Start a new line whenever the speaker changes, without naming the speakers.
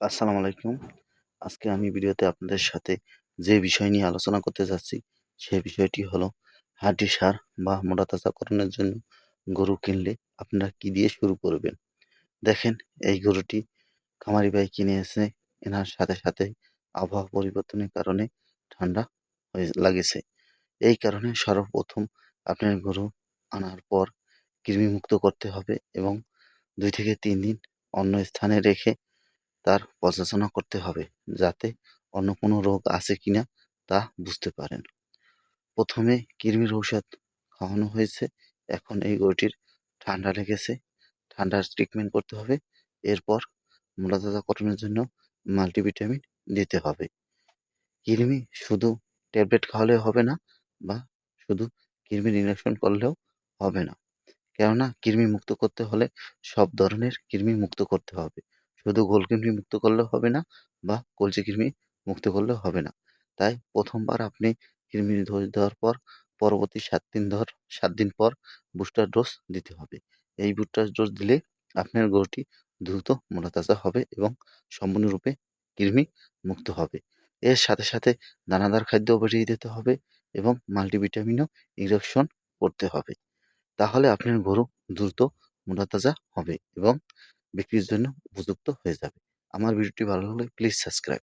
আসসালামু আলাইকুম। আজকে আমি ভিডিওতে আপনাদের সাথে যে বিষয় নিয়ে আলোচনা করতে যাচ্ছি, সে বিষয়টি হলো হাড্ডি সার বা মোটা তাজাকরণের জন্য গরু কিনলে আপনারা কি দিয়ে শুরু করবেন? দেখেন এই গরুটি খামারি ভাই কিনে এসে এনার সাথে, সাথে আবহাওয়া পরিবর্তনের কারণে ঠান্ডা হয়ে লাগেছে। এই কারণে সর্বপ্রথম আপনার গরু আনার পর কৃমিমুক্ত করতে হবে এবং দুই থেকে তিন দিন অন্য স্থানে রেখে তার পর্যালোচনা করতে হবে যাতে অন্য কোনো রোগ আছে কিনা তা বুঝতে পারেন। প্রথমে কৃমির ঔষধ খাওয়ানো হয়েছে। এখন এই গরুটির ঠান্ডা লেগেছে। ঠান্ডার ট্রিটমেন্ট করতে হবে। এরপর মোটা তাজাকরণের জন্য মাল্টিভিটামিন দিতে হবে। কৃমি শুধু ট্যাবলেট খাওয়ালে হবে না বা শুধু কৃমির ইনজেকশন করলেও হবে না। কেননা কৃমি মুক্ত করতে হলে সব ধরনের কৃমি মুক্ত করতে হবে। শুধু গোল কৃমি মুক্ত করলেও হবে না বা কলচে কৃমি মুক্ত করলেও হবে না। তাই প্রথমবার আপনি কৃমি ডোজ দেওয়ার পর পরবর্তী সাত দিন ধর সাত দিন পর বুস্টার ডোজ দিতে হবে। এই বুস্টার ডোজ দিলে আপনার গরুটি দ্রুত মোটাতাজা হবে এবং সম্পূর্ণরূপে কৃমি মুক্ত হবে। এর সাথে, সাথে দানাদার খাদ্যও বাড়িয়ে দিতে হবে এবং মাল্টিভিটামিনও ইনজেকশন করতে হবে। তাহলে আপনার গরু দ্রুত মোটা তাজা হবে এবং বিক্রির জন্য উপযুক্ত হয়ে যাবে। আমার ভিডিওটি ভালো লাগলে প্লিজ সাবস্ক্রাইব।